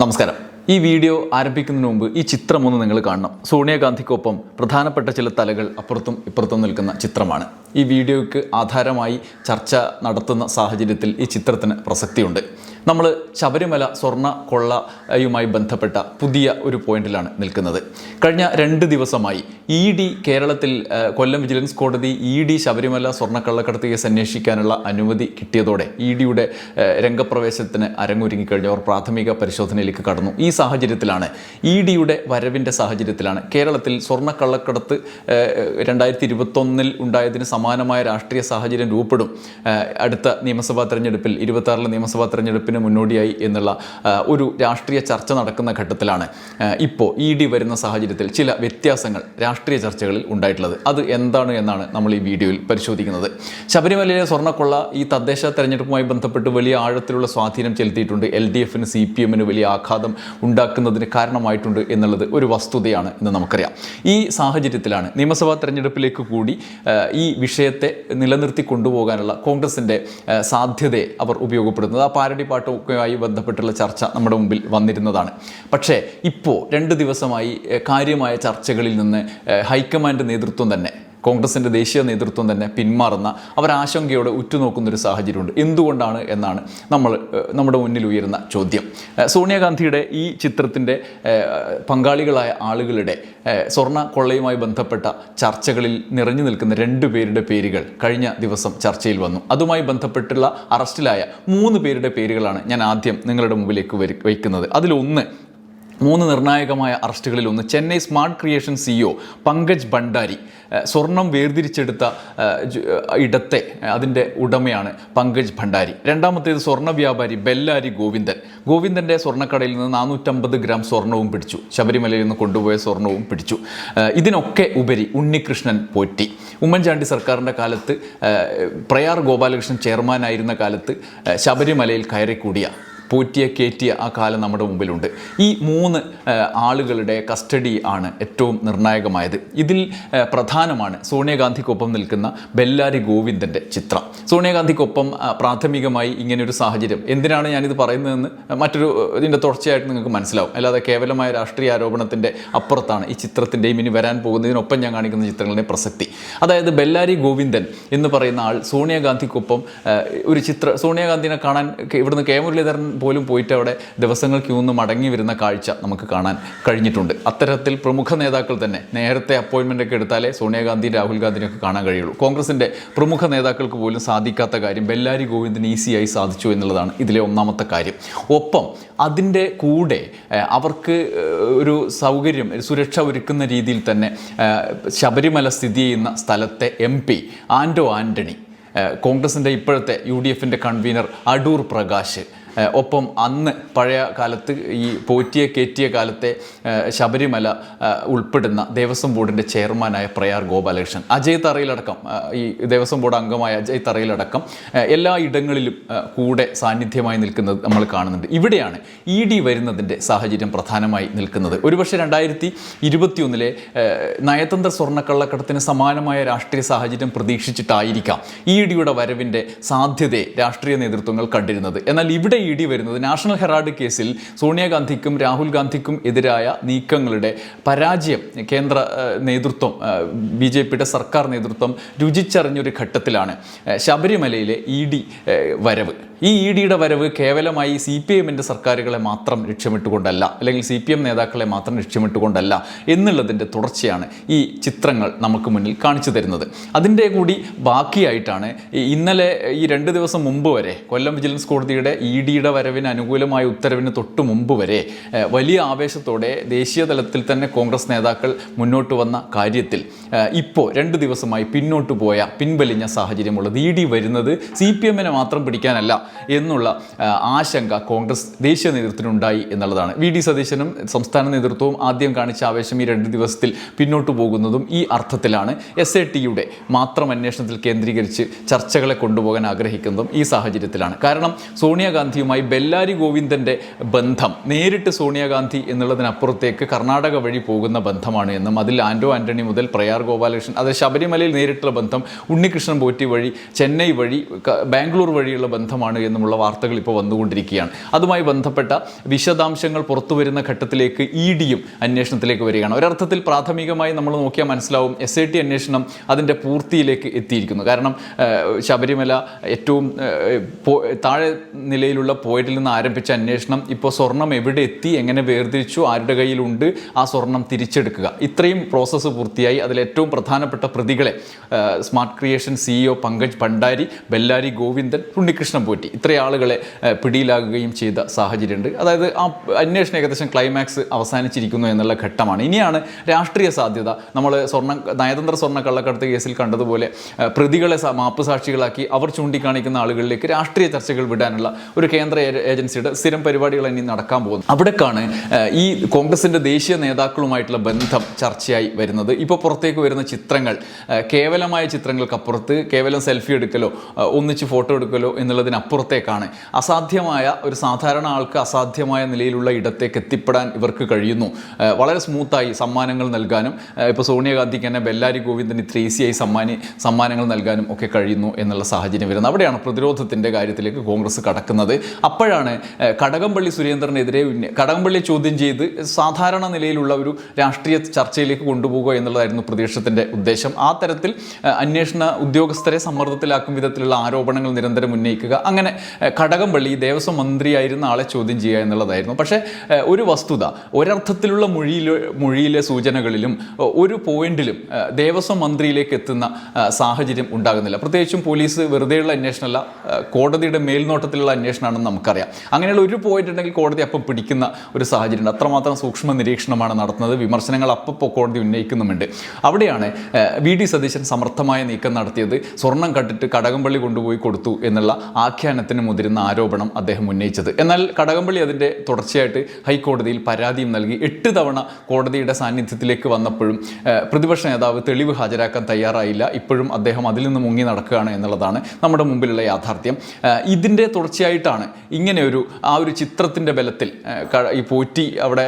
നമസ്കാരം. ഈ വീഡിയോ ആരംഭിക്കുന്നതിന് മുമ്പ് ഈ ചിത്രം ഒന്ന് നിങ്ങൾ കാണണം. സോണിയാഗാന്ധിക്കൊപ്പം പ്രധാനപ്പെട്ട ചില തലകൾ അപ്പുറത്തും ഇപ്പുറത്തും നിൽക്കുന്ന ചിത്രമാണ്. ഈ വീഡിയോയ്ക്ക് ആധാരമായി ചർച്ച നടത്തുന്ന സാഹചര്യത്തിൽ ഈ ചിത്രത്തിന് പ്രസക്തിയുണ്ട്. നമ്മൾ ശബരിമല സ്വർണ കൊള്ളയുമായി ബന്ധപ്പെട്ട പുതിയ ഒരു പോയിന്റിലാണ് നിൽക്കുന്നത്. കഴിഞ്ഞ രണ്ട് ദിവസമായി ഇ ഡി കേരളത്തിൽ കൊല്ലം വിജിലൻസ് കോടതി ഇ ഡി ശബരിമല സ്വർണക്കള്ളക്കടത്ത് കേസ് അന്വേഷിക്കാനുള്ള അനുമതി കിട്ടിയതോടെ ഇ ഡിയുടെ രംഗപ്രവേശത്തിന് അരങ്ങൊരുങ്ങിക്കഴിഞ്ഞവർ പ്രാഥമിക പരിശോധനയിലേക്ക് കടന്നു. ഈ സാഹചര്യത്തിലാണ് ഇ ഡിയുടെ വരവിന്റെ സാഹചര്യത്തിലാണ് കേരളത്തിൽ സ്വർണക്കള്ളക്കടത്ത് രണ്ടായിരത്തി ഇരുപത്തൊന്നിൽ ഉണ്ടായതിന് സമാനമായ രാഷ്ട്രീയ സാഹചര്യം രൂപപ്പെടും. അടുത്ത നിയമസഭാ തെരഞ്ഞെടുപ്പിൽ ഇരുപത്താറിലെ നിയമസഭാ തെരഞ്ഞെടുപ്പിന് മുന്നോടിയായി എന്നുള്ള ഒരു രാഷ്ട്രീയ ചർച്ച നടക്കുന്ന ഘട്ടത്തിലാണ് ഇപ്പോൾ ഇ ഡി വരുന്ന സാഹചര്യത്തിൽ ചില വ്യത്യാസങ്ങൾ രാഷ്ട്രീയ ചർച്ചകളിൽ ഉണ്ടായിട്ടുള്ളത്. അത് എന്താണ് എന്നാണ് നമ്മൾ ഈ വീഡിയോയിൽ പരിശോധിക്കുന്നത്. ശബരിമലയിലെ സ്വർണക്കൊള്ള ഈ തദ്ദേശ തെരഞ്ഞെടുപ്പുമായി ബന്ധപ്പെട്ട് വലിയ ആഴത്തിലുള്ള സ്വാധീനം ചെലുത്തിയിട്ടുണ്ട്. എൽ ഡി എഫിന് സി പി എമ്മിന് വലിയ ആഘാതം ഉണ്ടാക്കുന്നതിന് കാരണമായിട്ടുണ്ട് എന്നുള്ളത് ഒരു വസ്തുതയാണ് എന്ന് നമുക്കറിയാം. ഈ സാഹചര്യത്തിലാണ് നിയമസഭാ തെരഞ്ഞെടുപ്പിലേക്ക് കൂടി ഈ വിഷയത്തെ നിലനിർത്തി കൊണ്ടുപോകാനുള്ള കോൺഗ്രസിന്റെ സാധ്യതയെ അവർ ഉപയോഗപ്പെടുത്തുന്നത്. ആ പാട്ടുമൊക്കെയായി ബന്ധപ്പെട്ടുള്ള ചർച്ച നമ്മുടെ മുമ്പിൽ വന്നിരുന്നതാണ്. പക്ഷേ ഇപ്പോൾ രണ്ട് ദിവസമായി കാര്യമായ ചർച്ചകളിൽ നിന്ന് ഹൈക്കമാൻഡ് നേതൃത്വം തന്നെ കോൺഗ്രസിന്റെ ദേശീയ നേതൃത്വം തന്നെ പിന്മാറുന്ന അവർ ആശങ്കയോടെ ഉറ്റുനോക്കുന്നൊരു സാഹചര്യമുണ്ട്. എന്തുകൊണ്ടാണ് എന്നാണ് നമ്മൾ നമ്മുടെ മുന്നിൽ ഉയരുന്ന ചോദ്യം. സോണിയാഗാന്ധിയുടെ ഈ ചിത്രത്തിന്റെ പങ്കാളികളായ ആളുകളുടെ സ്വർണ കൊള്ളയുമായി ബന്ധപ്പെട്ട ചർച്ചകളിൽ നിറഞ്ഞു നിൽക്കുന്ന രണ്ട് പേരുടെ പേരുകൾ കഴിഞ്ഞ ദിവസം ചർച്ചയിൽ വന്നു. അതുമായി ബന്ധപ്പെട്ടുള്ള അറസ്റ്റിലായ മൂന്ന് പേരുടെ പേരുകളാണ് ഞാൻ ആദ്യം നിങ്ങളുടെ മുമ്പിലേക്ക് വയ്ക്കുന്നത്. അതിലൊന്ന് മൂന്ന് നിർണായകമായ അറസ്റ്റുകളിൽ ഒന്ന് Chennai smart creation CEO Pankaj Bhandari സ്വർണം വേർതിരിച്ചെടുത്ത ഇടത്തെ അതിന്റെ ഉടമയാണ് പങ്കജ് ഭണ്ഡാരി. രണ്ടാമത്തേത് സ്വർണ വ്യാപാരി ബെല്ലാരി ഗോവിന്ദൻ. ഗോവിന്ദന്റെ സ്വർണക്കടയിൽ നിന്ന് നാനൂറ്റമ്പത് ഗ്രാം സ്വർണവും പിടിച്ചു. ശബരിമലയിൽ നിന്ന് കൊണ്ടുപോയ സ്വർണവും പിടിച്ചു. ഇതിനൊക്കെ ഉപരി ഉണ്ണികൃഷ്ണൻ പോറ്റി. ഉമ്മൻചാണ്ടി സർക്കാരിന്റെ കാലത്ത് പ്രയാർ ഗോപാലകൃഷ്ണൻ ചെയർമാനായിരുന്ന കാലത്ത് ശബരിമലയിൽ കയറിക്കൂടിയ പോറ്റിയ കയറ്റിയ ആ കാലം നമ്മുടെ മുമ്പിലുണ്ട്. ഈ മൂന്ന് ആളുകളുടെ കസ്റ്റഡി ആണ് ഏറ്റവും നിർണായകമായത്. ഇതിൽ പ്രധാനമാണ് സോണിയാഗാന്ധിക്കൊപ്പം നിൽക്കുന്ന ബെല്ലാരി ഗോവിന്ദന്റെ ചിത്രം. സോണിയാഗാന്ധിക്കൊപ്പം പ്രാഥമികമായി ഇങ്ങനെയൊരു സാഹചര്യം. എന്തിനാണ് ഞാനിത് പറയുന്നതെന്ന് മറ്റൊരു ഇതിന്റെ തുടർച്ചയായിട്ട് നിങ്ങൾക്ക് മനസ്സിലാവും. അല്ലാതെ കേവലമായ രാഷ്ട്രീയ ആരോപണത്തിന്റെ അപ്പുറത്താണ് ഈ ചിത്രത്തിന്റെയും ഇനി വരാൻ പോകുന്നതിനൊപ്പം ഞാൻ കാണിക്കുന്ന ചിത്രങ്ങളുടെ പ്രസക്തി. അതായത് ബെല്ലാരി ഗോവിന്ദൻ എന്ന് പറയുന്ന ആൾ സോണിയാഗാന്ധിക്കൊപ്പം ഒരു ചിത്ര സോണിയാഗാന്ധിനെ കാണാൻ ഇവിടുന്ന് കെ. മുരളീധരൻ പോലും പോയിട്ട് അവിടെ ദിവസങ്ങൾ ക്യൂ മടങ്ങി വരുന്ന കാഴ്ച നമുക്ക് കാണാൻ കഴിഞ്ഞിട്ടുണ്ട്. അത്തരത്തിൽ പ്രമുഖ നേതാക്കൾ തന്നെ നേരത്തെ അപ്പോയിൻമെന്റ് ഒക്കെ എടുത്താലേ സോണിയാഗാന്ധി രാഹുൽ ഗാന്ധിനെയൊക്കെ കാണാൻ കഴിയുള്ളൂ. കോൺഗ്രസിന്റെ പ്രമുഖ നേതാക്കൾക്ക് പോലും സാധിക്കാത്ത കാര്യം ബെല്ലാരി ഗോവിന്ദന് ഈസിയായി സാധിച്ചു എന്നുള്ളതാണ് ഇതിലെ ഒന്നാമത്തെ കാര്യം. ഒപ്പം അതിന്റെ കൂടെ അവർക്ക് ഒരു സൗകര്യം സുരക്ഷ ഒരുക്കുന്ന രീതിയിൽ തന്നെ ശബരിമല സ്ഥിതി ചെയ്യുന്ന സ്ഥലത്തെ എം പി ആൻഡോ ആന്റണി കോൺഗ്രസിന്റെ ഇപ്പോഴത്തെ യു ഡി എഫിന്റെ കൺവീനർ അടൂർ പ്രകാശ് ഒപ്പം അന്ന് പഴയ കാലത്ത് ഈ പോറ്റിയ കയറ്റിയ കാലത്തെ ശബരിമല ഉൾപ്പെടുന്ന ദേവസ്വം ബോർഡിന്റെ ചെയർമാനായ പ്രയാർ ഗോപാലകൃഷ്ണൻ അജയ് തറയിലടക്കം ഈ ദേവസ്വം ബോർഡ് അംഗമായ അജയ് തറയിലടക്കം എല്ലാ ഇടങ്ങളിലും കൂടെ സാന്നിധ്യമായി നിൽക്കുന്നത് നമ്മൾ കാണുന്നുണ്ട്. ഇവിടെയാണ് ഇ ഡി വരുന്നതിന്റെ സാഹചര്യം പ്രധാനമായി നിൽക്കുന്നത്. ഒരുപക്ഷെ രണ്ടായിരത്തി ഇരുപത്തിയൊന്നിലെ നയതന്ത്ര സ്വർണക്കള്ളക്കടത്തിന് സമാനമായ രാഷ്ട്രീയ സാഹചര്യം പ്രതീക്ഷിച്ചിട്ടായിരിക്കാം ഇ ഡിയുടെ വരവിന്റെ സാധ്യതയെ രാഷ്ട്രീയ നേതൃത്വങ്ങൾ കണ്ടിരുന്നത്. എന്നാൽ ഇവിടെ ഇ ഡി വരുന്നത്. നാഷണൽ ഹെറാൾഡ് കേസിൽ സോണിയാഗാന്ധിക്കും രാഹുൽ ഗാന്ധിക്കും എതിരായ നീക്കങ്ങളുടെ പരാജയം കേന്ദ്ര നേതൃത്വം ബി ജെ പിയുടെ സർക്കാർ നേതൃത്വം രുചിച്ചറിഞ്ഞൊരു ഘട്ടത്തിലാണ് ശബരിമലയിലെ ഇ ഡി വരവ്. ഈ ഇ ഡിയുടെ വരവ് കേവലമായി സി പി എമ്മിന്റെ സർക്കാരുകളെ മാത്രം ലക്ഷ്യമിട്ടുകൊണ്ടല്ല അല്ലെങ്കിൽ സി പി എം നേതാക്കളെ മാത്രം ലക്ഷ്യമിട്ടുകൊണ്ടല്ല എന്നുള്ളതിന്റെ തുടർച്ചയാണ് ഈ ചിത്രങ്ങൾ നമുക്ക് മുന്നിൽ കാണിച്ചു തരുന്നത്. അതിന്റെ കൂടി ബാക്കിയായിട്ടാണ് ഇന്നലെ ഈ രണ്ട് ദിവസം മുമ്പ് വരെ കൊല്ലം വിജിലൻസ് കോടതിയുടെ ഇ ഡിയുടെ വരവിന് അനുകൂലമായ ഉത്തരവിന് തൊട്ട് മുമ്പ് വരെ വലിയ ആവേശത്തോടെ ദേശീയ തലത്തിൽ തന്നെ കോൺഗ്രസ് നേതാക്കൾ മുന്നോട്ട് വന്ന കാര്യത്തിൽ ഇപ്പോൾ രണ്ട് ദിവസമായി പിന്നോട്ട് പോയ പിൻവലിഞ്ഞ സാഹചര്യമുള്ളത് ഇ ഡി വരുന്നത് സി പി എമ്മിനെ മാത്രം പിടിക്കാനല്ല എന്നുള്ള ആശങ്ക കോൺഗ്രസ് ദേശീയ നേതൃത്വത്തിനുണ്ടായി എന്നുള്ളതാണ്. വി. ഡി. സതീശനും സംസ്ഥാന നേതൃത്വവും ആദ്യം കാണിച്ച ആവേശം ഈ രണ്ട് ദിവസത്തിൽ പിന്നോട്ടു പോകുന്നതും ഈ അർത്ഥത്തിലാണ്. എസ് എ ടിയുടെ മാത്രം അന്വേഷണത്തിൽ കേന്ദ്രീകരിച്ച് ചർച്ചകളെ കൊണ്ടുപോകാൻ ആഗ്രഹിക്കുന്നതും ഈ സാഹചര്യത്തിലാണ്. കാരണം സോണിയാഗാന്ധിയുമായി ബെല്ലാരി ഗോവിന്ദന്റെ ബന്ധം നേരിട്ട് സോണിയാഗാന്ധി എന്നുള്ളതിനപ്പുറത്തേക്ക് കർണാടക വഴി പോകുന്ന ബന്ധമാണ് എന്നും അതിൽ ആൻഡോ ആന്റണി മുതൽ പ്രയാർ ഗോപാലകൃഷ്ണൻ അത് ശബരിമലയിൽ നേരിട്ടുള്ള ബന്ധം ഉണ്ണികൃഷ്ണൻ പോറ്റി വഴി ചെന്നൈ വഴി ബാംഗ്ലൂർ വഴിയുള്ള ബന്ധമാണ് എന്നുമുള്ള വാർത്തകൾ ഇപ്പോൾ വന്നുകൊണ്ടിരിക്കുകയാണ്. അതുമായി ബന്ധപ്പെട്ട വിശദാംശങ്ങൾ പുറത്തു വരുന്ന ഘട്ടത്തിലേക്ക് ഇ ഡിയും അന്വേഷണത്തിലേക്ക് വരികയാണ്. ഒരർത്ഥത്തിൽ പ്രാഥമികമായി നമ്മൾ നോക്കിയാൽ മനസ്സിലാവും എസ് ഐ ടി അന്വേഷണം അതിന്റെ പൂർത്തിയിലേക്ക് എത്തിയിരിക്കുന്നു. കാരണം ശബരിമല ഏറ്റവും താഴെ നിലയിലുള്ള പോയിന്റിൽ നിന്ന് ആരംഭിച്ച അന്വേഷണം ഇപ്പോൾ സ്വർണം എവിടെ എത്തി എങ്ങനെ വേർതിരിച്ചു ആരുടെ കയ്യിലുണ്ട് ആ സ്വർണം തിരിച്ചെടുക്കുക. ഇത്രയും പ്രോസസ്സ് പൂർത്തിയായി. അതിലേറ്റവും പ്രധാനപ്പെട്ട പ്രതികളെ smart creation CEO Pankaj Bhandari Bellari Govindan Unnikrishnan Potti. ഇത്രയും ആളുകളെ പിടിയിലാകുകയും ചെയ്ത സാഹചര്യമുണ്ട്. അതായത് ആ അന്വേഷണം ഏകദേശം ക്ലൈമാക്സ് അവസാനിച്ചിരിക്കുന്നു എന്നുള്ള ഘട്ടമാണ്. ഇനിയാണ് രാഷ്ട്രീയ സാധ്യത. നമ്മൾ സ്വർണ നയതന്ത്ര സ്വർണ കള്ളക്കടത്ത് കേസിൽ കണ്ടതുപോലെ പ്രതികളെ മാപ്പ് സാക്ഷികളാക്കി അവർ ചൂണ്ടിക്കാണിക്കുന്ന ആളുകളിലേക്ക് രാഷ്ട്രീയ ചർച്ചകൾ വിടാനുള്ള ഒരു കേന്ദ്ര ഏജൻസിയുടെ സ്ഥിരം പരിപാടികൾ ഇനി നടക്കാൻ പോകുന്നു. അവിടേക്കാണ് ഈ കോൺഗ്രസിന്റെ ദേശീയ നേതാക്കളുമായിട്ടുള്ള ബന്ധം ചർച്ചയായി വരുന്നത്. ഇപ്പോൾ പുറത്തേക്ക് വരുന്ന ചിത്രങ്ങൾ കേവലമായ ചിത്രങ്ങൾക്കപ്പുറത്ത് കേവലം സെൽഫി എടുക്കലോ ഒന്നിച്ച് ഫോട്ടോ എടുക്കലോ എന്നുള്ളതിനപ്പുറത്തേക്കാണ് അസാധ്യമായ ഒരു സാധാരണ ആൾക്ക് അസാധ്യമായ നിലയിലുള്ള ഇടത്തേക്ക് എത്തിപ്പെടാൻ ഇവർക്ക് കഴിയുന്നു. വളരെ സ്മൂത്തായി സമ്മാനങ്ങൾ നൽകാനും ഇപ്പോൾ സോണിയാഗാന്ധിക്ക് തന്നെ ബെല്ലാരി ഗോവിന്ദന് ഇത്ര ഈസിയായി സമ്മാനി സമ്മാനങ്ങൾ നൽകാനും ഒക്കെ കഴിയുന്നു എന്നുള്ള സാഹചര്യം വരുന്നത്. അവിടെയാണ് പ്രതിരോധത്തിന്റെ കാര്യത്തിലേക്ക് കോൺഗ്രസ് കടക്കുന്നത്. അപ്പോഴാണ് കടകംപള്ളി സുരേന്ദ്രനെതിരെ കടകംപള്ളിയെ കടകംപള്ളി ചോദ്യം ചെയ്ത് സാധാരണ നിലയിലുള്ള ഒരു രാഷ്ട്രീയ ചർച്ചയിലേക്ക് കൊണ്ടുപോകുക എന്നുള്ളതായിരുന്നു പ്രതിപക്ഷത്തിന്റെ ഉദ്ദേശം. ആ തരത്തിൽ അന്വേഷണ ഉദ്യോഗസ്ഥരെ സമ്മർദ്ദത്തിലാക്കും വിധത്തിലുള്ള ആരോപണങ്ങൾ നിരന്തരം ഉന്നയിക്കുക അങ്ങനെ ഏഹ്, കടകംപള്ളി ദേവസ്വം മന്ത്രിയായിരുന്ന ആളെ ചോദ്യം ചെയ്യുക എന്നുള്ളതായിരുന്നു. പക്ഷേ ഒരു വസ്തുത ഒരർത്ഥത്തിലുള്ള മൊഴിയിൽ മൊഴിയിലെ സൂചനകളിലും ഒരു പോയിന്റിലും ദേവസ്വം മന്ത്രിയിലേക്ക് എത്തുന്ന സാഹചര്യം ഉണ്ടാകുന്നില്ല. പ്രത്യേകിച്ചും പോലീസ് വെറുതെയുള്ള അന്വേഷണമല്ല കോടതിയുടെ മേൽനോട്ടത്തിലുള്ള അന്വേഷണമാണെന്ന് നമുക്കറിയാം. അങ്ങനെയുള്ള ഒരു പോയിന്റ് ഉണ്ടെങ്കിൽ കോടതി അപ്പം പിടിക്കുന്ന ഒരു സാഹചര്യമുണ്ട്. അത്രമാത്രം സൂക്ഷ്മ നിരീക്ഷണമാണ് നടത്തുന്നത്. വിമർശനങ്ങൾ അപ്പോൾ കോടതി ഉന്നയിക്കുന്നുമുണ്ട്. അവിടെയാണ് വി. ഡി. സതീശൻ സമർത്ഥമായ നീക്കം നടത്തിയത്. സ്വർണം കട്ടിട്ട് കടകംപള്ളി കൊണ്ടുപോയി കൊടുത്തു എന്നുള്ള ആഖ്യാനത്തിന് മുതിരുന്ന ആരോപണം അദ്ദേഹം ഉന്നയിച്ചത്. എന്നാൽ കടകംപള്ളി അതിന്റെ തുടർച്ചയായിട്ട് ഹൈക്കോടതിയിൽ പരാതിയും നൽകി. എട്ട് തവണ കോടതിയുടെ സാന്നിധ്യത്തിലേക്ക് വന്നപ്പോഴും പ്രതിപക്ഷ നേതാവ് തെളിവ് ഹാജരാക്കാൻ തയ്യാറായില്ല. ഇപ്പോഴും അദ്ദേഹം അതിൽ നിന്ന് മുങ്ങി നടക്കുകയാണ് എന്നുള്ളതാണ് നമ്മുടെ മുമ്പിലുള്ള യാഥാർത്ഥ്യം. ഇതിന്റെ തുടർച്ചയായിട്ടാണ് ഇങ്ങനെ ഒരു ആ ഒരു ചിത്രത്തിന്റെ ബലത്തിൽ ഈ പോറ്റി അവിടെ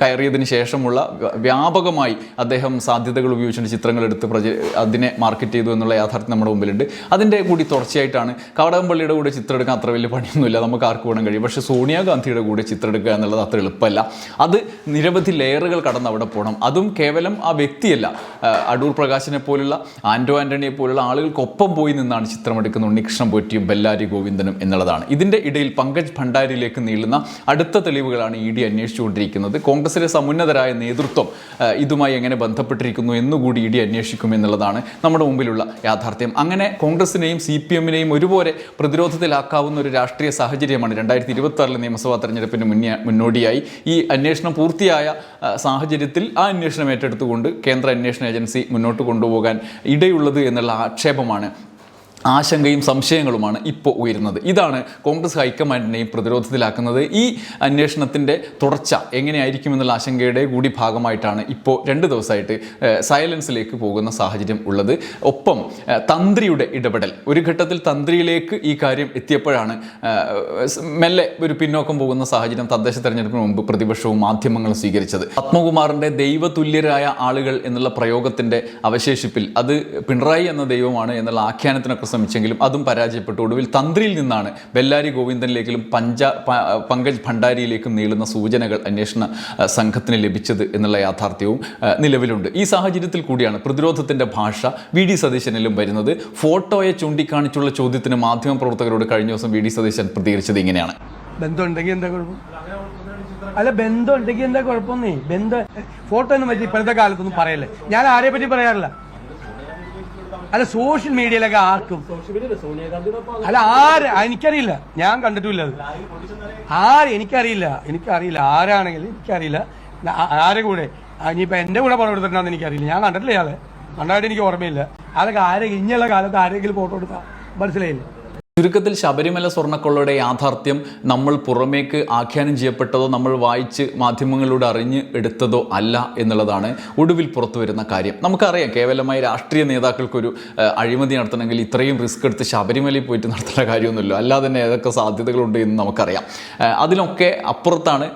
കയറിയതിന് ശേഷമുള്ള വ്യാപകമായി അദ്ദേഹം സാധ്യതകൾ ഉപയോഗിച്ചുകൊണ്ട് ചിത്രങ്ങൾ എടുത്ത് അതിനെ മാർക്കറ്റ് ചെയ്തു എന്നുള്ള യാഥാർത്ഥ്യം നമ്മുടെ മുമ്പിലുണ്ട്. അതിന്റെ കൂടി തുടർച്ചയായിട്ടാണ് കവടകംപള്ളിയുടെ കൂടെ ചിത്രം എടുക്കാൻ അത്ര വലിയ പണിയൊന്നുമില്ല. നമുക്ക് ആർക്ക് വേണം കഴിയും? പക്ഷേ സോണിയാഗാന്ധിയുടെ കൂടെ ചിത്രം എടുക്കുക എന്നുള്ളത് അത്ര എളുപ്പമല്ല. അത് നിരവധി ലെയറുകൾ കടന്ന് അവിടെ പോകണം. അതും കേവലം ആ വ്യക്തിയല്ല. അടൂർ പ്രകാശിനെ പോലുള്ള ആൻഡോ ആന്റണിയെ പോലുള്ള ആളുകൾക്കൊപ്പം പോയി നിന്നാണ് ചിത്രമെടുക്കുന്ന ഉണ്ണികൃഷ്ണൻ പോറ്റിയും ബെല്ലാരി ഗോവിന്ദനും എന്നുള്ളതാണ്. ഇതിന്റെ ഇടയിൽ പങ്കജ് ഭണ്ഡാരിയിലേക്ക് നീളുന്ന അടുത്ത തെളിവുകളാണ് ഇ ഡി അന്വേഷിച്ചുകൊണ്ടിരിക്കുന്നത്. കോൺഗ്രസിലെ സമുന്നതരായ നേതൃത്വം ഇതുമായി എങ്ങനെ ബന്ധപ്പെട്ടിരിക്കുന്നു എന്നുകൂടി ഇ ഡി അന്വേഷിക്കും എന്നുള്ളതാണ് നമ്മുടെ മുമ്പിലുള്ള യാഥാർത്ഥ്യം. അങ്ങനെ കോൺഗ്രസിനെയും സി പി എമ്മിനെയും ഒരുപോലെ പ്രതിരോധത്തിലാക്കാവുന്ന ഒരു രാഷ്ട്രീയ സാഹചര്യമാണ്. രണ്ടായിരത്തി ഇരുപത്തി ആറിലെ നിയമസഭാ തെരഞ്ഞെടുപ്പിന് മുന്നേ മുന്നോടിയായി ഈ അന്വേഷണം പൂർത്തിയായ സാഹചര്യത്തിൽ ആ അന്വേഷണം ഏറ്റെടുത്തുകൊണ്ട് കേന്ദ്ര അന്വേഷണ ഏജൻസി മുന്നോട്ട് കൊണ്ടുപോകാൻ ഇടയുള്ളത് എന്നുള്ള ആക്ഷേപമാണ് ആശങ്കയും സംശയങ്ങളുമാണ് ഇപ്പോൾ ഉയരുന്നത്. ഇതാണ് കോൺഗ്രസ് ഹൈക്കമാൻഡിനെയും പ്രതിരോധത്തിലാക്കുന്നത്. ഈ അന്വേഷണത്തിന്റെ തുടർച്ച എങ്ങനെയായിരിക്കുമെന്നുള്ള ആശങ്കയുടെ കൂടി ഭാഗമായിട്ടാണ് ഇപ്പോൾ രണ്ട് ദിവസമായിട്ട് സൈലൻസിലേക്ക് പോകുന്ന സാഹചര്യം ഉള്ളത്. ഒപ്പം തന്ത്രിയുടെ ഇടപെടൽ. ഒരു ഘട്ടത്തിൽ തന്ത്രിയിലേക്ക് ഈ കാര്യം എത്തിയപ്പോഴാണ് മെല്ലെ ഒരു പിന്നോക്കം പോകുന്ന സാഹചര്യം തദ്ദേശ തെരഞ്ഞെടുപ്പിന് മുമ്പ് പ്രതിപക്ഷവും മാധ്യമങ്ങളും സ്വീകരിച്ചത്. പത്മകുമാറിന്റെ ദൈവതുല്യരായ ആളുകൾ എന്നുള്ള പ്രയോഗത്തിന്റെ അവശേഷിപ്പിൽ അത് പിണറായി എന്ന ദൈവമാണ് എന്നുള്ള ആഖ്യാനത്തിനൊക്കെ ശ്രമിച്ചെങ്കിലും അതും പരാജയപ്പെട്ടു. ഒടുവിൽ തന്ത്രിയിൽ നിന്നാണ് ബെല്ലാരി ഗോവിന്ദനിലേക്കും പഞ്ച പങ്കജ് ഭണ്ഡാരിയിലേക്കും നീളുന്ന സൂചനകൾ അന്വേഷണ സംഘത്തിന് ലഭിച്ചത് എന്നുള്ള യാഥാർത്ഥ്യവും നിലവിലുണ്ട്. ഈ സാഹചര്യത്തിൽ കൂടിയാണ് പ്രതിരോധത്തിന്റെ ഭാഷ വി. ഡി. സതീശനിലും വരുന്നത്. ഫോട്ടോയെ ചൂണ്ടിക്കാണിച്ചുള്ള ചോദ്യത്തിന് മാധ്യമപ്രവർത്തകരോട് കഴിഞ്ഞ ദിവസം വി. ഡി. സതീശൻ പ്രതികരിച്ചത് ഇങ്ങനെയാണ്. ബന്ധം ഉണ്ടെങ്കിൽ എന്താ കുഴപ്പം? അല്ല ബന്ധം ഉണ്ടെങ്കിൽ എന്താ കുഴപ്പമൊന്നേ? ബന്ധം ഫോട്ടോ ഒന്നും പറ്റി ഇപ്പോഴത്തെ കാലത്തൊന്നും പറയല്ലേ? ഞാൻ പറ്റി പറയാറില്ല. അല്ല സോഷ്യൽ മീഡിയയിലൊക്കെ ആർക്കും? അല്ല ആര്? എനിക്കറിയില്ല. ഞാൻ കണ്ടിട്ടില്ല അത്. ആര്? എനിക്കറിയില്ല. എനിക്കറിയില്ല. ആരാണെങ്കിലും എനിക്കറിയില്ല. ആരെ കൂടെ? ഇനിയിപ്പോ എന്റെ കൂടെ പണം എടുത്തിട്ടുണ്ടെന്ന് എനിക്കറിയില്ല. ഞാൻ കണ്ടിട്ടില്ല ഇയാളെ. കണ്ടായിട്ട് എനിക്ക് ഓർമ്മയില്ല. അതൊക്കെ ആരെ ഇനിയുള്ള കാലത്ത് ആരെങ്കിലും ഫോട്ടോ എടുത്താ? മനസ്സിലായില്ലേ? ചുരുക്കത്തിൽ ശബരിമല സ്വർണക്കൊള്ളയുടെ യാഥാർത്ഥ്യം നമ്മൾ പുറമേക്ക് ആഖ്യാനം ചെയ്യപ്പെട്ടതോ നമ്മൾ വായിച്ച് മാധ്യമങ്ങളിലൂടെ അറിഞ്ഞ് എടുത്തതോ അല്ല എന്നുള്ളതാണ് ഒടുവിൽ പുറത്തു വരുന്ന കാര്യം. നമുക്കറിയാം കേവലമായി രാഷ്ട്രീയ നേതാക്കൾക്കൊരു അഴിമതി നടത്തണമെങ്കിൽ ഇത്രയും റിസ്ക് എടുത്ത് ശബരിമലയിൽ പോയിട്ട് നടത്തേണ്ട കാര്യമൊന്നുമില്ല. അല്ലാതെ തന്നെ ഏതൊക്കെ സാധ്യതകളുണ്ട് എന്ന് നമുക്കറിയാം. അതിലൊക്കെ അപ്പുറത്താണ്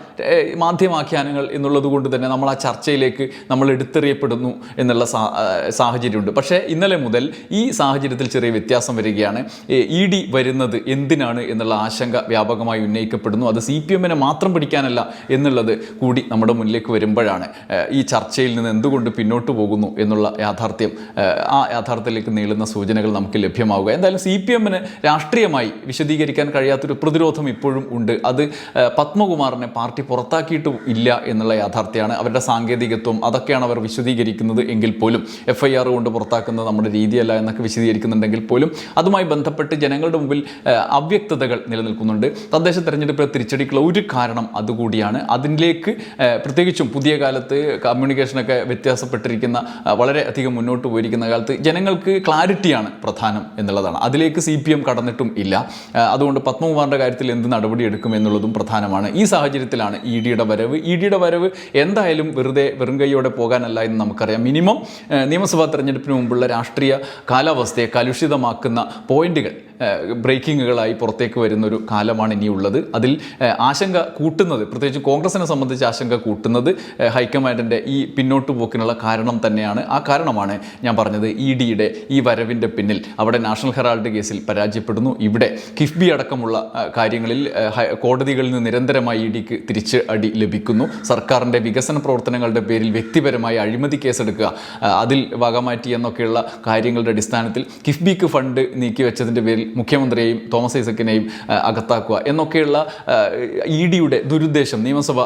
മാധ്യമാഖ്യാനങ്ങൾ എന്നുള്ളത് കൊണ്ട് തന്നെ നമ്മൾ ആ ചർച്ചയിലേക്ക് നമ്മൾ എടുത്തെറിയപ്പെടുന്നു എന്നുള്ള സാഹചര്യമുണ്ട്. പക്ഷേ ഇന്നലെ മുതൽ ഈ സാഹചര്യത്തിൽ ചെറിയ വ്യത്യാസം വരികയാണ്. ഇ ഡി വരുന്നത് എന്തിനാണ് എന്നുള്ള ആശങ്ക വ്യാപകമായി ഉന്നയിക്കപ്പെടുന്നു. അത് സി പി എമ്മിനെ മാത്രം പിടിക്കാനല്ല എന്നുള്ളത് കൂടി നമ്മുടെ മുന്നിലേക്ക് വരുമ്പോഴാണ്. ഈ ചർച്ചയിൽ നിന്ന് എന്തുകൊണ്ട് പിന്നോട്ട് പോകുന്നു എന്നുള്ള യാഥാർത്ഥ്യം ആ യാഥാർത്ഥ്യത്തിലേക്ക് നീളുന്ന സൂചനകൾ നമുക്ക് ലഭ്യമാവുക. എന്തായാലും സി പി എമ്മിന് രാഷ്ട്രീയമായി വിശദീകരിക്കാൻ കഴിയാത്തൊരു പ്രതിരോധം ഇപ്പോഴും ഉണ്ട്. അത് പത്മകുമാറിനെ പാർട്ടി പുറത്താക്കിയിട്ടും ഇല്ല എന്നുള്ള യാഥാർത്ഥ്യമാണ്. അവരുടെ സാങ്കേതികത്വം അതൊക്കെയാണ് അവർ വിശദീകരിക്കുന്നത് എങ്കിൽ പോലും എഫ് ഐ ആർ കൊണ്ട് പുറത്താക്കുന്നത് നമ്മുടെ രീതിയല്ല എന്നൊക്കെ വിശദീകരിക്കുന്നുണ്ടെങ്കിൽ പോലും അതുമായി ബന്ധപ്പെട്ട് ജനങ്ങളുടെ മുമ്പിൽ ഏഹ്, അവ്യക്തതകൾ നിലനിൽക്കുന്നുണ്ട്. തദ്ദേശ തെരഞ്ഞെടുപ്പിലെ തിരിച്ചടിക്കുള്ള ഒരു കാരണം അതുകൂടിയാണ്. അതിലേക്ക് പ്രത്യേകിച്ചും പുതിയ കാലത്ത് കമ്മ്യൂണിക്കേഷനൊക്കെ വ്യത്യാസപ്പെട്ടിരിക്കുന്ന ഏഹ്, വളരെ അധികം മുന്നോട്ട് പോയിരിക്കുന്ന കാലത്ത് ജനങ്ങൾക്ക് ക്ലാരിറ്റിയാണ് പ്രധാനം എന്നുള്ളതാണ്. അതിലേക്ക് സി പി എം കടന്നിട്ടും ഇല്ല. അതുകൊണ്ട് പത്മകുമാറിന്റെ കാര്യത്തിൽ എന്ത് നടപടി എടുക്കും എന്നുള്ളതും പ്രധാനമാണ്. ഈ സാഹചര്യത്തിലാണ് ഇ ഡിയുടെ വരവ്. ഇ ഡിയുടെ വരവ് എന്തായാലും വെറുതെ വെറും കൈയോടെ പോകാനല്ല എന്ന് നമുക്കറിയാം. മിനിമം നിയമസഭാ തെരഞ്ഞെടുപ്പിന് മുമ്പുള്ള രാഷ്ട്രീയ കാലാവസ്ഥയെ കലുഷിതമാക്കുന്ന പോയിന്റുകൾ ബ്രേക്കിങ്ങുകളായി പുറത്തേക്ക് വരുന്നൊരു കാലമാണ് ഇനിയുള്ളത്. അതിൽ ആശങ്ക കൂട്ടുന്നത് പ്രത്യേകിച്ച് കോൺഗ്രസിനെ സംബന്ധിച്ച് ആശങ്ക കൂട്ടുന്നത് ഹൈക്കമാൻഡിന്റെ ഈ പിന്നോട്ട് പോക്കിനുള്ള കാരണം തന്നെയാണ്. ആ കാരണമാണ് ഞാൻ പറഞ്ഞത് ഇ ഡിയുടെ ഈ വരവിന്റെ പിന്നിൽ. അവിടെ നാഷണൽ ഹെറാൾഡ് കേസിൽ പരാജയപ്പെടുന്നു. ഇവിടെ കിഫ്ബി അടക്കമുള്ള കാര്യങ്ങളിൽ കോടതികളിൽ നിന്ന് നിരന്തരമായി ഇ ഡിക്ക് തിരിച്ച് അടി ലഭിക്കുന്നു. സർക്കാരിന്റെ വികസന പ്രവർത്തനങ്ങളുടെ പേരിൽ വ്യക്തിപരമായി അഴിമതി കേസെടുക്കുക അതിൽ വകമാറ്റി എന്നൊക്കെയുള്ള കാര്യങ്ങളുടെ അടിസ്ഥാനത്തിൽ കിഫ്ബിക്ക് ഫണ്ട് നീക്കി വെച്ചതിന്റെ പേരിൽ മുഖ്യമന്ത്രിയെയും തോമസ് ഐസക്കിനെയും അകത്താക്കുക എന്നൊക്കെയുള്ള ഇ ഡിയുടെ ദുരുദ്ദേശം നിയമസഭ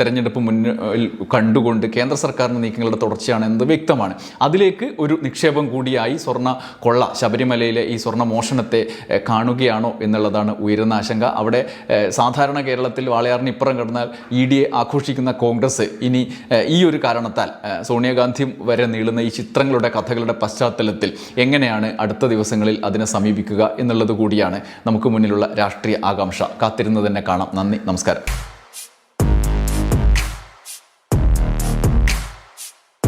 തെരഞ്ഞെടുപ്പ് മുന്നിൽ കണ്ടുകൊണ്ട് കേന്ദ്ര സർക്കാരിന്റെ നീക്കങ്ങളുടെ തുടർച്ചയാണ് എന്നത് വ്യക്തമാണ്. അതിലേക്ക് ഒരു നിക്ഷേപം കൂടിയായി സ്വർണ കൊള്ള ശബരിമലയിലെ ഈ സ്വർണ മോഷണത്തെ കാണുകയാണോ എന്നുള്ളതാണ് ഉയരുന്ന ആശങ്ക. അവിടെ സാധാരണ കേരളത്തിൽ വാളയാറിന് ഇപ്പുറം കടന്നാൽ ഇ ഡിയെ ആഘോഷിക്കുന്ന കോൺഗ്രസ് ഇനി ഈ ഒരു കാരണത്താൽ സോണിയാഗാന്ധി വരെ നീളുന്ന ഈ ചിത്രങ്ങളുടെ കഥകളുടെ പശ്ചാത്തലത്തിൽ എങ്ങനെയാണ് അടുത്ത ദിവസങ്ങളിൽ അതിനെ സമീപിക്കുക എന്നുള്ളത് കൂടിയാണ് നമുക്ക് മുന്നിലുള്ള രാഷ്ട്രീയ ആകാംക്ഷ. കാത്തിരുന്ന് തന്നെ കാണാം. നന്ദി നമസ്കാരം.